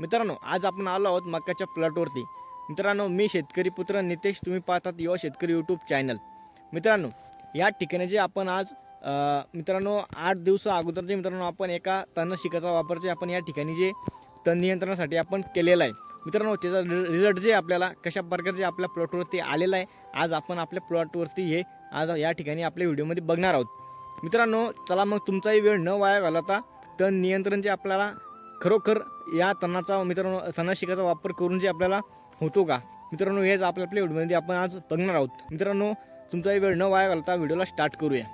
मित्रांनो आज आपण आलो आहोत मक्याच्या प्लॉटवरती. मित्रांनो मी शेतकरी पुत्र नितेश तुम्ही पाहतात युवा शेतकरी यूट्यूब चॅनल मित्रांनो या ठिकाणी जे आपण आज मित्रांनो आठ दिवसा अगोदर जे मित्रांनो आपण एका तणशिकाचा वापर जे आपण या ठिकाणी जे तण नियंत्रणासाठी आपण केलेला आहे. मित्रांनो त्याचा रिझल्ट जे आपल्याला कशा प्रकारचे आपल्या प्लॉटवरती आलेला आहे आज आपण आपल्या प्लॉटवरती हे आज या ठिकाणी आपल्या व्हिडिओमध्ये बघणार आहोत. मित्रांनो चला मग तुमचाही वेळ न वाया घालवता तण नियंत्रण जे आपल्याला खरोखर या तणाचा मित्रांनो तणाशिकाचा वापर करून जे आपल्याला होतो का? मित्रांनो हेच आपल्या आपल्या व्हिडिओमध्ये आपण आज बघणार आहोत. मित्रांनो तुमचाही वेळ न वाया घालता व्हिडिओला स्टार्ट करूया.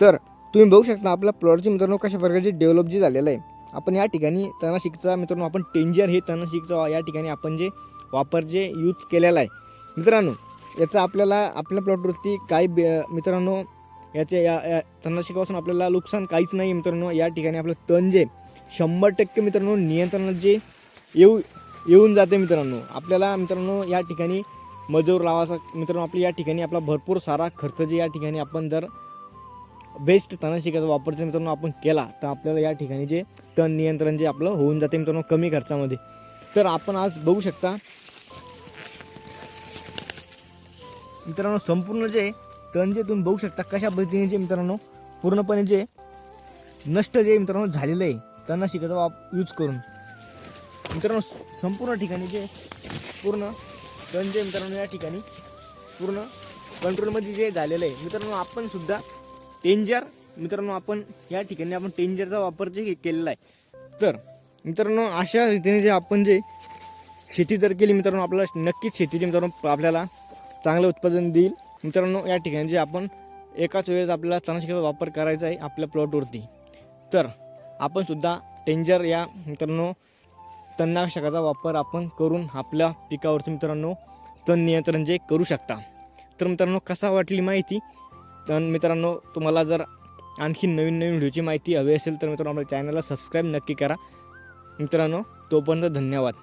तर तुम्ही बघू शकता आपल्या प्लॉटचे मित्रांनो कशा प्रकारचे डेव्हलप जे झालेलं आहे. आपण या ठिकाणी तणाशिकचा मित्रांनो आपण टेंजर हे तणाशिकचा या ठिकाणी आपण जे वापर जे यूज केलेला आहे. मित्रांनो याचा आपल्याला आपल्या प्लॉटवरती काही बे मित्रांनो याचे या या आपल्याला नुकसान काहीच नाही मित्रांनो. या ठिकाणी आपलं तण जे शंभर टक्के मित्रांनो नियंत्रणात जे येऊ येऊन जाते मित्रांनो. आपल्याला मित्रांनो या ठिकाणी मजूर लावायचा मित्रांनो आपली या ठिकाणी आपला भरपूर सारा खर्च जे या ठिकाणी आपण जर बेस्ट तणशिकाचा वापर जर मित्रांनो आपण केला तर आपल्याला या ठिकाणी जे तण नियंत्रण जे आपलं होऊन जाते मित्रांनो कमी खर्चामध्ये. तर आपण आज बघू शकता मित्रांनो संपूर्ण जे तण जे तुम्ही बघू शकता कशा पद्धतीने जे मित्रांनो पूर्णपणे जे नष्ट जे मित्रांनो झालेलं आहे तणनाशिकाचा वाप यूज करून. मित्रांनो संपूर्ण ठिकाणी जे पूर्ण तण जे मित्रांनो या ठिकाणी पूर्ण कंट्रोलमध्ये जे झालेलं आहे मित्रांनो आपण सुद्धा टेंजर मित्रांनो आपण या ठिकाणी आपण टेंजरचा वापर जे केलेला आहे. तर मित्रांनो अशा रीतीने जे आपण जे शेती जर केली मित्रांनो आपल्याला नक्कीच शेतीचे मित्रांनो आपल्याला चांगलं उत्पादन देईल. मित्रांनो या ठिकाणी जे आपण एकाच वेळेस आपल्याला तणनाशकाचा वापर करायचा आहे आपल्या प्लॉटवरती तर आपण सुद्धा टेंजर या मित्रांनो तणनाशकाचा वापर आपण करून आपल्या पिकावरती मित्रांनो तण नियंत्रण जे करू शकता. तर मित्रांनो कसा वाटली माहिती? तर मित्रांनो तुम्हाला जर आणखी नवीन नवीन व्हिडिओची माहिती हवी असेल तर मित्रांनो आपल्या चॅनलला सबस्क्राईब नक्की करा. मित्रांनो तोपर्यंत धन्यवाद.